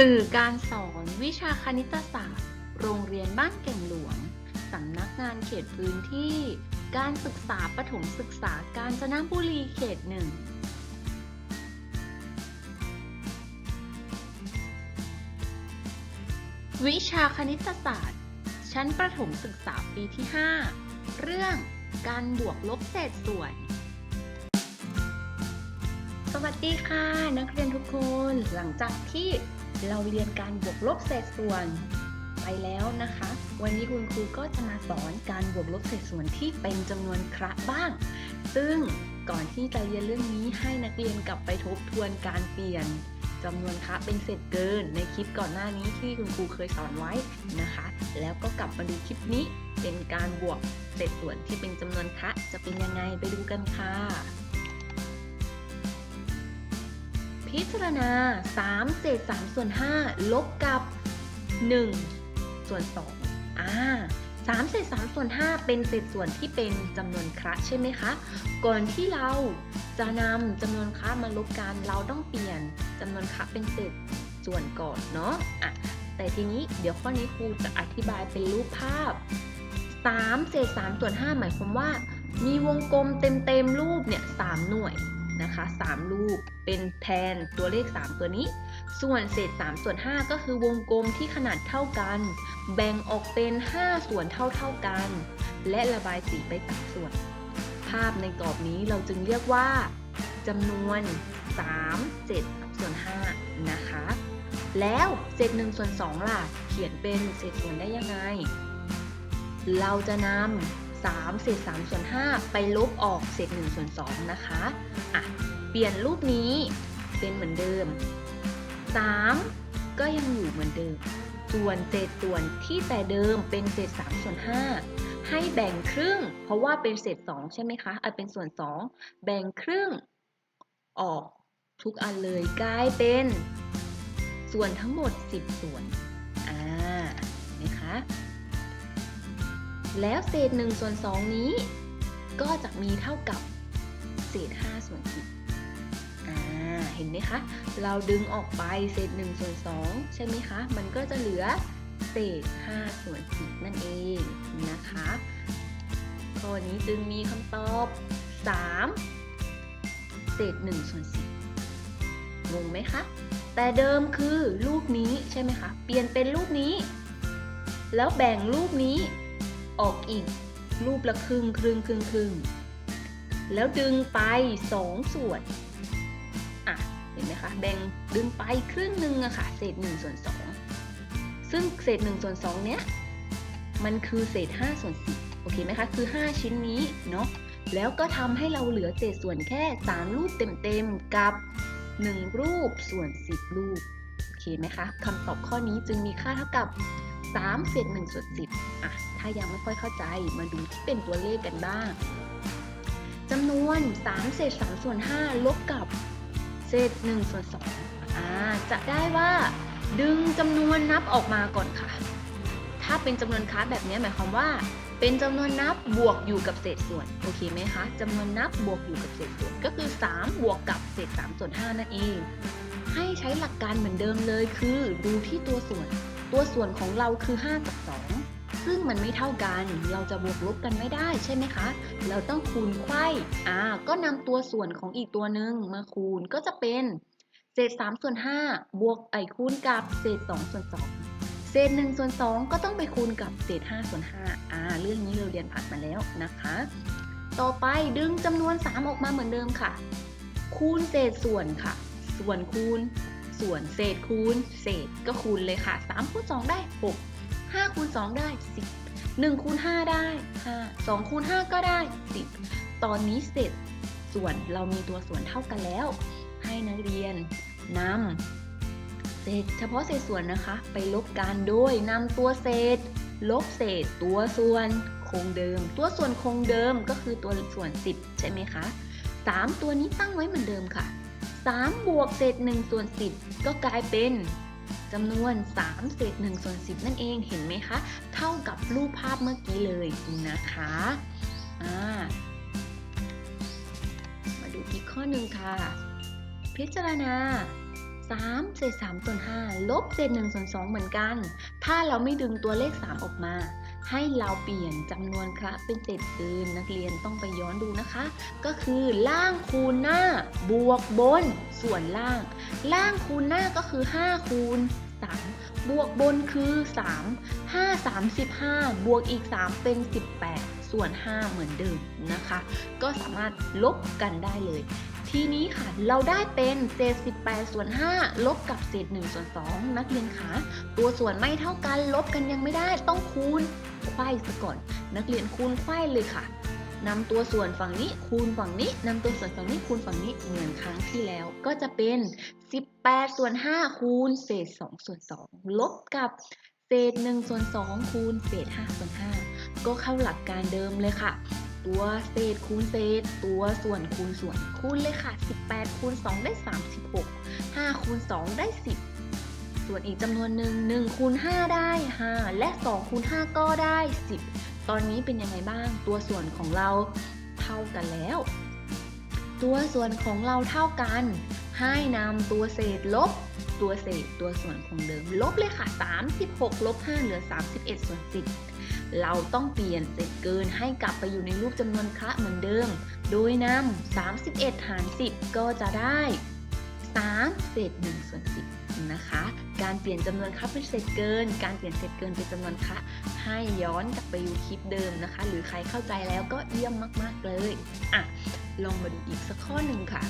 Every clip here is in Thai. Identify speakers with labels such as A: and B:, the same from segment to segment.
A: สื่อการสอนวิชาคณิตศาสตร์ โรงเรียนบ้านเก่งหลวง สำนักงานเขตพื้นที่ การศึกษาประถมศึกษาการจนบุรีเขตหนึ่ง วิชาคณิตศาสตร์ ชั้นประถมศึกษาปีที่ 5 เรื่องการบวกลบเศษส่วนสวัสดีค่ะ นักเรียนทุกคนหลังจากที่ เราเรียนการบวกลบเศษส่วนไปแล้วนะคะ วันนี้คุณครูก็จะมาสอนการบวกลบเศษส่วนที่เป็นจำนวนคระบ้าง ซึ่งก่อนที่จะเรียนเรื่องนี้ให้นักเรียนกลับไปทบทวนการเปลี่ยนจำนวนคระเป็นเศษเกินในคลิปก่อนหน้านี้ที่คุณครูเคยสอนไว้นะคะ แล้วก็กลับมาดูคลิปนี้เป็นการบวกเศษส่วนที่เป็นจำนวนคระจะเป็นยังไงไปดูกันค่ะ พิจารณา 3 เศษ 3 ส่วน 5 ลบกับ 1 ส่วน 2 อ่า3เศษ3ส่วน 5 เป็นเศษส่วนที่เป็นจำนวนคระใช่ไหมคะ ก่อนที่เราจะนำจำนวนคระมาลบกัน เราต้องเปลี่ยนจำนวนคระเป็นเศษส่วนก่อนเนาะอะแต่ทีนี้เดี๋ยวข้อนี้ครูจะอธิบายเป็นรูปภาพ 3 เศษ3ส่วน 5 หมายความว่า มีวงกลมเต็มๆรูปเนี่ย3หน่วย นะคะ3รูปเป็นแทนตัวเลข 3 ตัวนี้ ส่วนเศษ 3 ส่วน 5 ก็คือวงกลมที่ขนาดเท่ากัน แบ่งออกเป็น 5 ส่วนเท่าๆกัน และระบายสีไปตามส่วน ภาพในกรอบนี้เราจึงเรียกว่าจำนวน3เศษ3ส่วน5นะคะ แล้วเศษ1ส่วน2ล่ะ เขียนเป็นเศษส่วนได้ยังไง เราจะนำ 3 เศษ 3 ส่วน 5 ไปลบออกเศษ 1 ส่วน 2 นะคะอะเปลี่ยนรูปนี้เป็นเหมือนเดิม 3 ก็ยังอยู่เหมือนเดิม ส่วนเศษส่วนที่แต่เดิมเป็นเศษ 3 ส่วน 5 ให้แบ่งครึ่ง เพราะว่าเป็นเศษ 2 ใช่ไหมคะอะเป็นส่วน 2 แบ่งครึ่งออกทุกอันเลยกลายเป็น ส่วนทั้งหมด 10 ส่วน อ่าเห็นไหมคะ แล้วเศษ1ส่วน2นี้ ก็จะมีเท่ากับเศษ5ส่วน10อ่าเห็นไหมคะ เราดึงออกไปเศษ1ส่วน2ใช่ไหมคะ มันก็จะเหลือเศษ5ส่วน10นั่นเองนะคะข้อนี้จึงมีคำตอบ 3 เศษ1ส่วน10งงไหมคะ แต่เดิมคือรูปนี้ใช่ไหมคะ เปลี่ยนเป็นรูปนี้ แล้วแบ่งรูปนี้ ออกอีก รูปละครึ่งครึ่งครึ่งครึ่งแล้วดึงไปสองส่วนอะเห็นไหมคะ แบ่งดึงไปครึ่งหนึ่งอะค่ะ เศษ1ส่วน2ซึ่งเศษ1ส่วน2เนี้ยมันคือเศษ5ส่วน10โอเคไหมคะ คือ 5 ชิ้นนี้เนาะแล้วก็ทำให้เราเหลือเศษส่วนแค่ 3 รูปเต็มๆกับ 1 รูปส่วน 10 รูป โอเคไหมคะคำตอบข้อนี้จึงมีค่าเท่ากับ 3 เศษ1ส่วน10 ถ้ายังไม่ค่อยเข้าใจมาดูที่เป็นตัวเลขกันบ้างจำนวน3เศษ3ส่วน5ลบกับเศษ1ส่วน2อ่าจะได้ว่า ดึงจำนวนนับออกมาก่อนค่ะ ถ้าเป็นจำนวนค้าแบบนี้หมายความว่า เป็นจำนวนนับบวกอยู่กับเศษส่วนโอเคไหมคะจำนวนนับบวกอยู่กับเศษส่วนก็คือ 3 บวกกับเศษ3ส่วน5นั่นเอง ให้ใช้หลักการเหมือนเดิมเลยคือ ดูที่ตัวส่วน ตัวส่วนของเราคือ 5 กับ 2 ซึ่งมันไม่เท่ากัน เราจะบวกลบกันไม่ได้ใช่ไหมคะ เราต้องคูณไขว้อ่าก็นำตัวส่วนของอีกตัวหนึ่งมาคูณก็จะเป็นเศษ3ส่วน5บวกไอคูณกับเศษ2ส่วน2เศษ1ส่วน2ก็ต้องไปคูณกับเศษ5ส่วน5อ่าเรื่องนี้เราเรียนผ่านมาแล้วนะคะ ต่อไปดึงจำนวน 3 ออกมาเหมือนเดิมค่ะ คูณเศษส่วนค่ะ ส่วนคูณ ส่วนเศษคูณ เศษก็คูณเลยค่ะ3คูณ2ได้ 6 คูณ 2 ได้ 10 1คูณ5ได้ 5 2คูณ5ก็ได้ 10 ตอนนี้เศษส่วนเรามีตัวส่วนเท่ากันแล้ว ให้นักเรียนนำเศษเฉพาะเศษส่วนนะคะ ไปลบกันโดยนำตัวเศษ ลบเศษตัวส่วนคงเดิม ตัวส่วนคงเดิมก็คือตัวส่วน 10 ใช่ไหมคะ3 ตัวนี้ตั้งไว้เหมือนเดิมค่ะ 3 บวกเศษ1ส่วน10 ก็กลายเป็น จำนวน3เศษ1ส่วน10 นั่นเองเห็นไหมคะ เท่ากับรูปภาพเมื่อกี้เลยนะคะมาดูอีกข้อหนึ่งค่ะ พิจารณา3เศษ3ส่วน5ลบเศษ1ส่วน2เหมือนกัน ถ้าเราไม่ดึงตัวเลข 3 ออกมา ให้เราเปลี่ยนจำนวนคระเป็นเศษเกินนักเรียนต้องไปย้อนดูนะคะ ก็คือล่างคูณหน้า บวกบน ส่วนล่าง ล่างคูณหน้าก็คือ 5 คูณ 3 บวกบนคือ 3 5 35 บวกอีก 3 เป็น 18 ส่วน 5 เหมือนเดิมนะคะ ก็สามารถลบกันได้เลย ทีนี้ค่ะเราได้เป็นเศษ 18 ส่วน 5 ลบกับเศษ 1 ส่วน 2 นักเรียนคะตัวส่วนไม่เท่ากันลบกันยังไม่ได้ต้องคูณไขว้ซะก่อน นักเรียนคูณไขว้เลยค่ะ นำตัวส่วนฝั่งนี้คูณฝั่งนี้นำตัวส่วนฝั่งนี้คูณฝั่งนี้เหมือนครั้งที่แล้วก็จะเป็น 18 ส่วน 5 คูณเศษ 2 ส่วน 2 ลบกับเศษ 1 ส่วน 2 คูณเศษ 5 ส่วน 5 ก็เข้าหลักการเดิมเลยค่ะ ตัวเศษคูณเศษ ตัวส่วนคูณส่วนคูณเลยค่ะ 18 คูณ 2 ได้ 36 5 คูณ 2 ได้ 10ส่วนอีกจำนวนหนึ่ง1คูณ5ได้ 5 และ2คูณ5ก็ได้ 10 ตอนนี้เป็นยังไงบ้าง ตัวส่วนของเราเท่ากันแล้ว ตัวส่วนของเราเท่ากัน ให้นำตัวเศษลบ ตัวเศษตัวส่วนของเดิม ลบเลยค่ะ 36 ลบ 5 เหลือ 31 ส่วน 10 เราต้องเปลี่ยนเศษเกินให้กลับไปอยู่ในรูปจำนวนคระเหมือนเดิม โดยนำ31 หาร 10 ก็จะได้ 3เศษ1ส่วน10นะคะ การเปลี่ยนจำนวนคระเป็นเศษเกิน การเปลี่ยนเศษเกินเป็นจำนวนคระให้ย้อนกลับไปดูคลิปเดิมนะคะ หรือใครเข้าใจแล้วก็เยี่ยมมากๆเลยอะลองมาดูอีกสักข้อหนึ่งค่ะ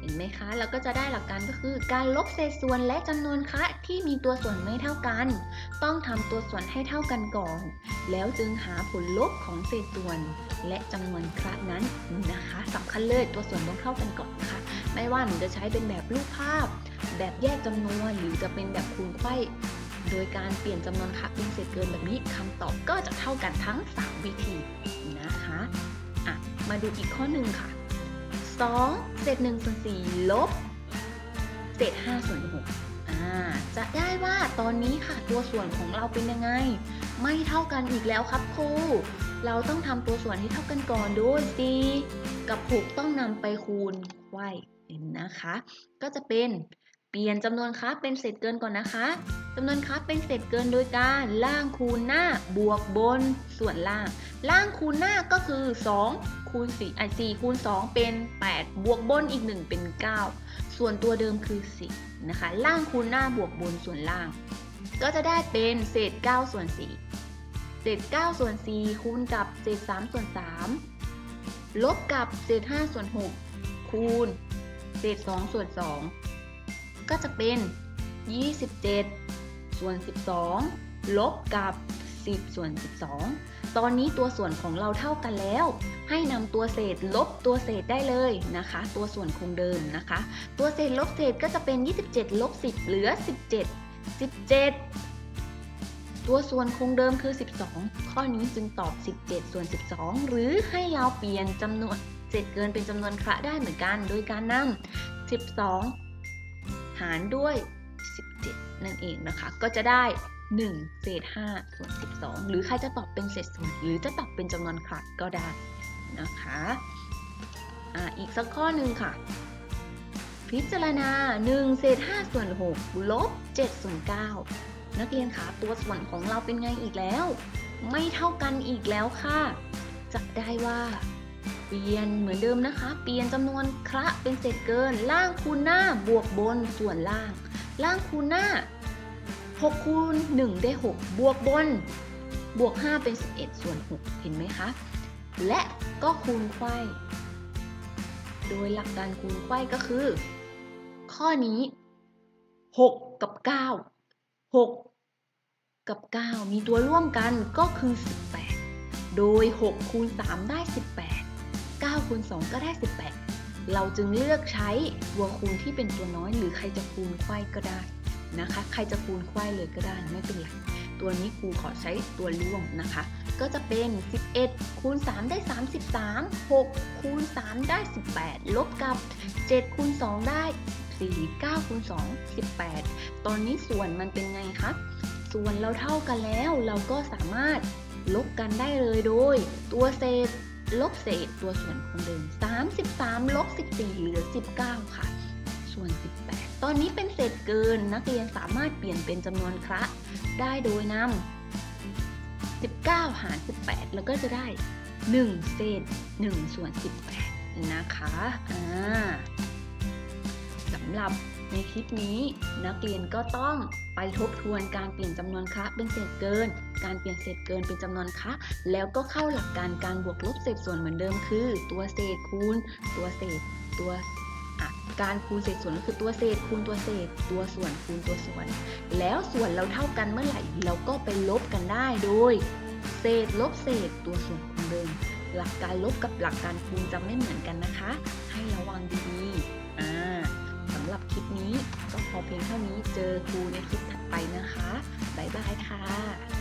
A: เห็นไหมคะเราก็จะได้หลักการก็คือการลบเศษส่วนและจำนวนคะที่มีตัวส่วนไม่เท่ากัน ต้องทำตัวส่วนให้เท่ากันก่อน แล้วจึงหาผลลบของเศษส่วน และจำนวนคระนั้นนะคะสำคัญเลยตัวส่วนต้องเท่ากันก่อนนะคะไม่ว่าหนูจะใช้เป็นแบบรูปภาพ แบบแยกจำนวนหรือจะเป็นแบบคูณไขว้โดยการเปลี่ยนจำนวนคระเป็นเศษเกินแบบนี้คำตอบก็จะเท่ากันทั้ง 3 วิธีนะคะอะมาดูอีกข้อหนึ่งค่ะ 2 เศษ1ส่วน4ลบ เศษ5ส่วน6อ่าจะได้ว่าตอนนี้ค่ะตัวส่วนของเราเป็นยังไง ไม่เท่ากันอีกแล้วครับครู เราต้องทำตัวส่วนให้เท่ากันก่อนโดย4กับ 6 ต้องนำไปคูณไขว้นะคะ ก็จะเป็นเปลี่ยนจำนวนค้าเป็นเศษเกินก่อนนะคะจำนวนค้าเป็นเศษเกินโดยการล่างคูณหน้าบวกบนส่วนล่าง ล่างคูณหน้าก็คือ 2 คูณ4อะ4คูณ 2 เป็น 8 บวกบนอีก 1 เป็น 9 ส่วนตัวเดิมคือ10นะคะ ล่างคูณหน้าบวกบนส่วนล่าง ก็จะได้เป็นเศษ 9 ส่วน4 ศษ9ส่วน4คูณกับเศษ3ส่วน3ลบกับเศษ5ส่วน6คูณเศษ2ส่วน2ก็จะเป็น 27 ส่วน 12 ลบกับ 10 ส่วน 12 ตอนนี้ตัวส่วนของเราเท่ากันแล้ว ให้นำตัวเศษลบตัวเศษได้เลยนะคะ ตัวส่วนคงเดิมนะคะ ตัวเศษลบเศษก็จะเป็น 27 ลบ 10 เหลือ 17 17 ตัวส่วนคงเดิมคือ 12 ข้อนี้จึงตอบ 17 ส่วน 12 หรือให้เราเปลี่ยนจำนวนเศษเกินเป็นจำนวนคระได้เหมือนกัน โดยการนำ12 หารด้วย 17 นั่นเองนะคะ ก็จะได้ 1 เศษ 5 ส่วน 12 หรือใครจะตอบเป็นเศษส่วน หรือจะตอบเป็นจำนวนคระก็ได้นะคะออีกสักข้อหนึ่งค่ะพิจารณา 1 เศษ 5 ส่วน 6 ลบ 7 ส่วน 9 นักเรียนคะตัวส่วนของเราเป็นไงอีกแล้ว ไม่เท่ากันอีกแล้วค่ะจะได้ว่า เปลี่ยนเหมือนเดิมนะคะ เปลี่ยนจำนวนคระเป็นเศษเกิน ล่างคูณหน้าบวกบนส่วนล่าง ล่างคูณหน้า6คูณ1ได้ 6 บวกบน บวก 5 เป็น 11 ส่วน 6 เห็นไหมคะ และก็คูณไขว้ โดยหลักการคูณไขว้ก็คือ ข้อนี้ 6 กับ 9 6 กับ 9 มีตัวร่วมกันก็คือ 18 โดย 6 คูณ 3 ได้ 18 9 คูณ 2 ก็ได้ 18 เราจึงเลือกใช้ตัวคูณที่เป็นตัวน้อย หรือใครจะคูณไขว้ก็ได้นะคะ ใครจะคูณไขว้เลยก็ได้ไม่เป็นไร ตัวนี้ครูขอใช้ตัวร่วมนะคะ ก็จะเป็น 11 คูณ 3 ได้ 33 6 คูณ 3 ได้ 18 ลบกับ 7 คูณ 2 ได้ 4 9คูณ2 18 ตอนนี้ส่วนมันเป็นไงคะส่วนเราเท่ากันแล้วเราก็สามารถลบกันได้เลยโดย ตัวเศษลบเศษตัวส่วนคงเดิม 33ลบ14เหลือ 19 ค่ะ ส่วน 18 ตอนนี้เป็นเศษเกินนักเรียนสามารถเปลี่ยนเป็นจำนวนคระได้โดยนำ19 หาร 18 แล้วก็จะได้ 1 เศษ1ส่วน 18 นะคะ อ่า หรับในคลิปนี้ นักเรียนก็ต้องไปทบทวนการเปลี่ยนจำนวนคะเป็นเศษเกิน การเปลี่ยนเศษเกินเป็นจำนวนคะแล้วก็เข้าหลักการการบวกลบเศษส่วนเหมือนเดิมคือ ตัวเศษคูณ ตัวเศษ ตัวการคูณเศษส่วนก็คือตัวเศษคูณตัวเศษ ตัวส่วนคูณตัวส่วน แล้วส่วนเราเท่ากันเมื่อไหร่เราก็ไปลบกันได้โดย เศษลบเศษ ตัวส่วนคูณเดิมหลักการลบกับหลักการคูณจะไม่เหมือนกันนะคะ ให้ระวังดีๆ ลิปนี้ ก็พอเพียงเท่านี้เจอครูในคลิปถัดไปนะคะ บ๊ายบายค่ะ